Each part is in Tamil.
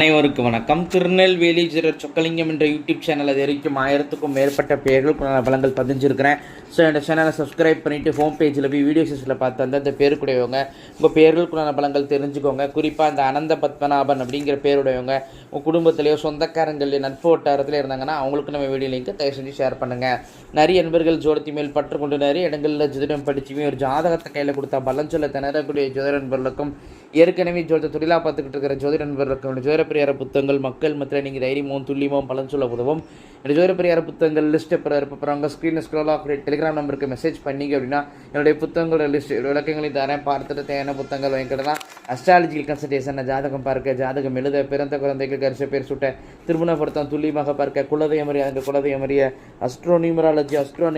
அனைவருக்கும் வணக்கம். திருநெல்வேலி ஜிர சொக்கலிங்கம் என்ற யூடியூப் சேனல் அது வரைக்கும் ஆயிரத்துக்கும் மேற்பட்ட பேர்கள் பலங்கள் பதிஞ்சிருக்கிறேன். ஸோ இந்த சேனலை சப்ஸ்கிரைப் பண்ணிவிட்டு ஹோம் பேஜில் போய் வீடியோ செஷனில் பார்த்து அந்த பேருக்குடையவங்க உங்கள் பேர்களுக்குள்ளான பலங்கள் தெரிஞ்சுக்கோங்க. குறிப்பாக அந்த அனந்த பத்மநாபன் அப்படிங்கிற பேருடையவங்க உங்கள் குடும்பத்திலேயோ சொந்தக்காரங்களையோ நட்பு வட்டாரத்தில் இருந்தாங்கன்னா அவங்களுக்கு நம்ம வீடியோ லிங்க்கை தயவு செஞ்சு ஷேர் பண்ணுங்கள் நிறைய நண்பர்கள் ஜோடத்தி மேல் பற்று கொண்டு நிறைய இடங்களில் ஜோதிடம் படிச்சுமே ஒரு ஜாதகத்தை கையில் கொடுத்தா பலன் சொல்ல திணறக்கூடிய ஜோதிட நண்பர்களுக்கும் ஏற்கனவே ஜோதிட தொழிலாக பார்த்துக்கிட்டு இருக்கிற ஜோதிட நண்பர்களுக்கும் ஜோதிட பிரியார புத்தகங்கள் மக்கள் மத்திய நீங்கள் தைரியமும் துல்லியமும் பலன் சொல்ல உதவும். இந்த ஜோதிட புத்தகங்கள் லிஸ்ட் இப்போ இருப்பாங்க ஸ்க்ரீனில் ஸ்க்ரோல் ஆகக்கூடிய டெலிகிராம் நம்பருக்கு மெசேஜ் பண்ணீங்க அப்படின்னா என்னுடைய புத்தகங்களோட லிஸ்ட் விளக்கங்களையும் தரேன். பார்த்துட்டு தேவையான புத்தகங்கள் வாங்கிக்கிடலாம். அஸ்ட்ராலஜிக்கல் கன்சல்டேஷன் ஜாதகம் பார்க்க ஜாதகம் எழுத பிறந்த குழந்தைகள் கரிச பேர் சுட்ட திருமண பொருத்தம் துல்லியமாக பார்க்க குலதெய்வம் அறிய அந்த குலதெய்வம் அறிய அஸ்ட்ரோ நியூமராலஜி அஸ்ட்ரோ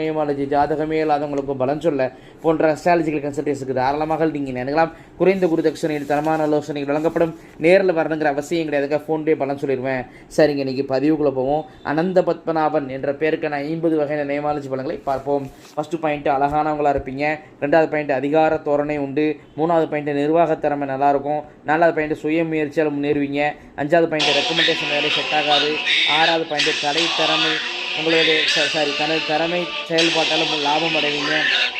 ஜாதகமே இல்லாதவங்களுக்கு பலன் சொல்ல போன்ற அஸ்ட்ராலஜிக்கல் கன்சல்டேஷனுக்கு தாராளமாக நீங்கள் நினைக்கலாம் குறைந்த குருதட்சணையில் தரமான ஆலோசனைகள் வழங்கப்படும். நேரில் வரணுங்கிற அவசியம் கிடையாதுங்க. ஃபோன்பே பலன் சொல்லிடுவேன். சரிங்க இன்றைக்கி பதிவுக்குள்ளே போவோம். அனந்த பத்மநாபன் என்ற பேருக்கான ஐம்பது வகையான நியமாலஜி பலன்களை பார்ப்போம். ஃபஸ்ட்டு பாயிண்ட் அழகானவங்களா இருப்பீங்க. ரெண்டாவது பாயிண்ட் அதிகார தோரணை உண்டு. மூணாவது பாயிண்ட் நிர்வாகத்திறமை நல்லாயிருக்கும். நாலாவது பாயிண்ட் சுய முயற்சியால் முன்னேறுவீங்க. அஞ்சாவது பாயிண்ட் ரெக்கமெண்டேஷன் வேலை செட் ஆகாது. ஆறாவது பாயிண்ட் கலை திறமை உங்களுடைய சாரி தனது திறமை செயல்பாட்டால் லாபம் அடைவீங்க.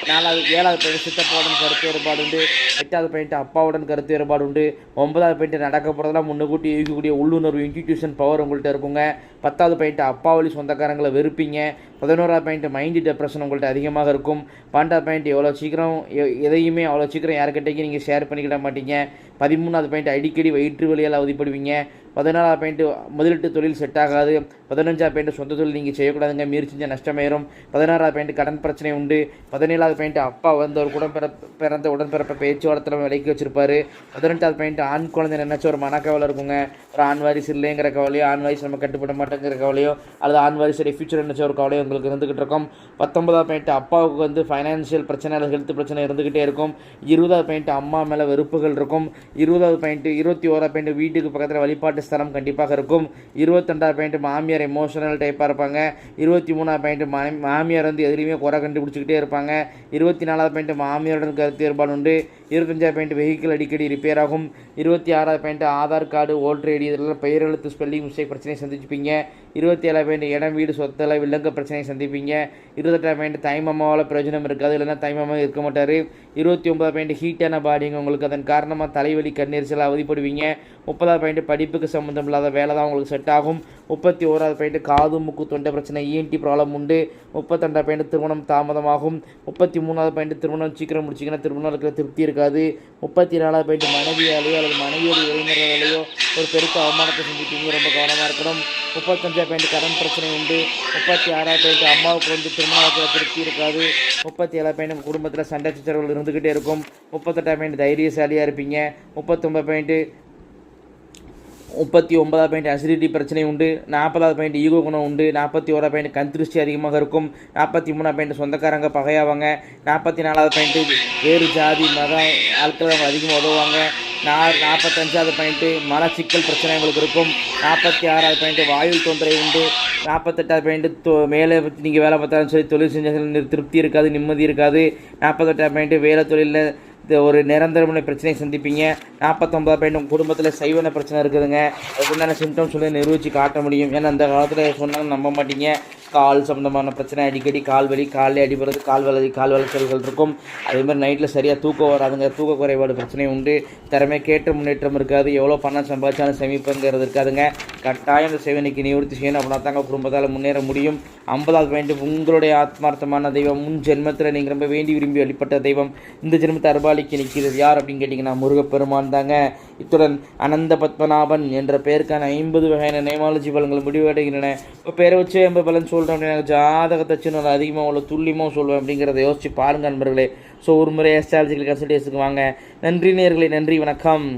நாலாவது ஏழாவது பையன் சித்தப்பாவுடன் கருத்து வேறுபாடு உண்டு. எட்டாவது பையன்ட்டு அப்பாவுடன் கருத்து வேறுபாடு உண்டு. ஒன்பதாவது பாயிண்ட் நடக்க போகிறதெல்லாம் முன்னுக்கூட்டி இருக்கக்கூடிய உள்ளுணர்வு இன்ஸ்டிடியூஷன் பவர் உங்கள்கிட்ட இருக்குங்க. பத்தாவது பையன்ட்டு அப்பா வழி சொந்தக்காரங்களை வெறுப்பீங்க. பதினோராவது பாயிண்ட் மைண்டு டெப்ரெஷன் உங்கள்கிட்ட அதிகமாக இருக்கும். பன்னெண்டாவது பாயிண்ட் எவ்வளோ சீக்கிரம் எதையுமே அவ்வளோ சீக்கிரம் யாருக்கிட்டையும் நீங்கள் ஷேர் பண்ணிக்கிட மாட்டீங்க. பதிமூணாவது பாயிண்ட் அடிக்கடி வயிற்று வழியால் அவதிப்படுவீங்க. பதினாலாவது பாயிண்ட் முதலீட்டு தொழில் செட் ஆகாது. பதினஞ்சாவது பாயிண்ட் சொந்த தொழில் நீங்கள் செய்யக்கூடாதுங்க. மீறி செஞ்சால் நஷ்டமாயிரும். பதினாறாவது பாயிண்ட் கடன் பிரச்சனை உண்டு. பதினேழாவது பாயிண்ட் அப்பா வந்து ஒரு குடம் பிறந்த உடன்பிறப்ப பேச்சுவார்த்தை விலைக்கு வச்சிருப்பாரு. பதினெட்டாவது பாயிண்ட் ஆண் குழந்தை நினைச்ச ஒரு மனக்கவலை இருக்குங்க. ஒரு ஆண் வாரிசு இல்லைங்கிற கவலையோ ஆண் வாரிசு நம்ம கட்டுப்பட மாட்டேங்கிற கவலையோ அல்லது ஆண் வாரிசுடைய ஃபியூச்சர் நினைச்ச ஒரு கவலையோ உங்களுக்கு இருந்துகிட்டு இருக்கும். பத்தொன்பதாவது பாயிண்ட் அப்பாவுக்கு வந்து ஃபைனான்ஷியல் பிரச்சனை அல்லது ஹெல்த் பிரச்சனை இருந்துகிட்டே இருக்கும். இருபதாவது பாயிண்ட் அம்மா மேலே வெறுப்புகள் இருக்கும். இருபதாவது பாயிண்ட் இருபத்தி ஓராவது பாயிண்ட் வீட்டுக்கு பக்கத்தில் வழிபாட்டு ஸ்தலம் கண்டிப்பாக இருக்கும். இருபத்தெண்டாவது பாயிண்ட் மாமியார் எமோஷனல் டைப்பாக இருப்பாங்க. இருபத்தி மூணாவது பாயிண்ட் மாமியார் வந்து எதுலேயுமே குறை கண்டுபிடிச்சிக்கிட்டே இருப்பாங்க. இருபத்தி நாலாவது பாயிண்ட் மாமியாருடன் கருத்து வேறுபாடு உண்டு. இருபத்தஞ்சாவது பாயிண்ட் வெஹிக்கிள் அடிக்கடி ரிப்பேர் ஆகும். இருபத்தி ஆறாவது point Aadhaar card voter ID இதெல்லாம் பெயர் எழுத்து ஸ்பெல்லிங் மிஸ்டேக் பிரச்சனையை சந்திச்சுப்பீங்க. இருபத்தி ஏழாம் பாயிண்ட் இடம் வீடு சொத்தில் வில்லங்க பிரச்சனையை சந்திப்பீங்க. இருபத்தெட்டாம் பாயிண்ட் தைமாமாவால் பிரயோஜனம் இருக்காது இல்லைன்னா தைமாமா இருக்க மாட்டார். இருபத்தி ஒன்பதாம் பாயிண்ட் ஹீட்டான பாடிங்க உங்களுக்கு அதன் காரணமாக தலைவலி கண்ணீரிச்சல் அவதிப்படுவீங்க. முப்பதாவது பாயிண்ட் படிப்புக்கு சம்மந்தம் இல்லாத வேலை தான் உங்களுக்கு செட் ஆகும். முப்பத்தி ஓராவது பாயிண்ட் காது மூக்கு தொண்டை பிரச்சனை இஎன்டி ப்ராப்ளம் உண்டு. முப்பத்தெண்டாம் பாயிண்ட் திருமணம் தாமதமாகும். முப்பத்தி மூணாவது பாயிண்ட் திருமணம் சீக்கிரம் முடிச்சிங்கன்னா திருமணம் இருக்கிற திருப்தி இருக்காது. முப்பத்தி நாலாவது பாயிண்ட் மனைவியாலேயோ அல்லது மனைவியோட உறவினர்களையோ ஒரு பெருத்த அவமானத்தை செஞ்சுட்டீங்க ரொம்ப கவனமாக இருக்கணும். முப்பத்தஞ்சாயிரம் பாயிண்ட் கடன் பிரச்சனை உண்டு. முப்பத்தி ஆறாவது பாயிண்ட் அம்மாவுக்கு வந்து திருமணத்தில் திருப்தி இருக்காது. முப்பத்தி ஏழாவது பாயிண்ட் குடும்பத்தில் சண்டை சச்சரவுகள் இருந்துக்கிட்டே இருக்கும். முப்பத்தெட்டாம் பாயிண்ட் தைரியசாலியாக இருப்பீங்க. முப்பத்தொம்பது பாயிண்ட்டு முப்பத்தி ஒன்பதாவது பாயிண்ட் அசிடிட்டி பிரச்சனை உண்டு. நாற்பதாவது பாயிண்ட் ஈகோ குணம் உண்டு. நாற்பத்தி ஓராவது பாயிண்ட் கந்திருஷ்டி அதிகமாக இருக்கும். நாற்பத்தி மூணாவது பாயிண்ட் சொந்தக்காரங்க பகையாவாங்க. நாற்பத்தி நாலாவது பாயிண்ட்டு வேறு ஜாதி மதம் ஆட்கள் அவங்க அதிகமாக உதவுவாங்க. நா நாற்பத்தஞ்சாவது பாயிண்ட்டு மலச்சிக்கல் பிரச்சனை உங்களுக்கு இருக்கும். நாற்பத்தி ஆறாவது பாயிண்ட்டு வாயு தொந்தரவு உண்டு. நாற்பத்தெட்டாவது பாயிண்ட்டு மேலே நீங்கள் வேலை பார்த்தாலும் சரி தொழில் செஞ்சாலும் திருப்தி இருக்காது நிம்மதி இருக்காது. நாற்பத்தெட்டாவது பாயிண்ட்டு வேலை தொழிலில் ஒரு நிரந்தரமான பிரச்சனையை சந்திப்பீங்க. நாற்பத்தொம்பது பாயிண்ட் உங்கள் குடும்பத்தில் சைவன பிரச்சனை இருக்குதுங்க. அதுக்குண்டான சிம்டம்ஸ் சொல்லி நிரூபித்து காட்ட முடியும். ஏன்னா அந்த காலத்தில் சொன்னாலும் நம்ப மாட்டீங்க. கால் சம்மந்தமான பிரச்சனை அடிக்கடி கால் வலி காலே அடிபடுறது கால் வலி கால் வளர்ச்சல்கள் இருக்கும். அதே மாதிரி நைட்டில் சரியாக தூக்கம் வராதுங்க. தூக்க குறைபாடு பிரச்சனை உண்டு. திறமை கேட்ட முன்னேற்றம் இருக்காது. எவ்வளோ பணம் சம்பாதிச்சாலும் சேமிப்புங்கிறது இருக்காதுங்க. கட்டாயம் இந்த சேவனைக்கு நிவர்த்தி செய்யணும். அப்படின்னா தாங்க குடும்பத்தால் முன்னேற முடியும். ஐம்பதாவது பாயிண்ட்டு உங்களுடைய ஆத்மார்த்தமான தெய்வம் முன் ஜென்மத்தில் நீங்கள் ரொம்ப வேண்டி விரும்பி வழிபட்ட தெய்வம் இந்த ஜென்மத்தை அருபாலிக்கு நிற்கிறது யார் அப்படின்னு கேட்டிங்கன்னா முருகப்பெருமான் தாங்க. இத்துடன் அனந்த பத்மநாபன் என்ற பெயருக்கான ஐம்பது வகையான நேமாலஜி பலன்கள் முடிவடைகின்றன. இப்போ பேரை வச்சு எம்ப பலன் சொல்கிறேன் அப்படின்னா ஜாதகத்தை சின்ன அதிகமாக உள்ள துல்லியமாக சொல்லுவேன் அப்படிங்கிறத யோசிச்சு பாருங்கள் நண்பர்களே. ஸோ ஒரு முறை அஸ்ட்ராலஜிக்கல் கன்சல்டேஷனுக்கு வாங்க. நன்றி நேர்களை நன்றி வணக்கம்.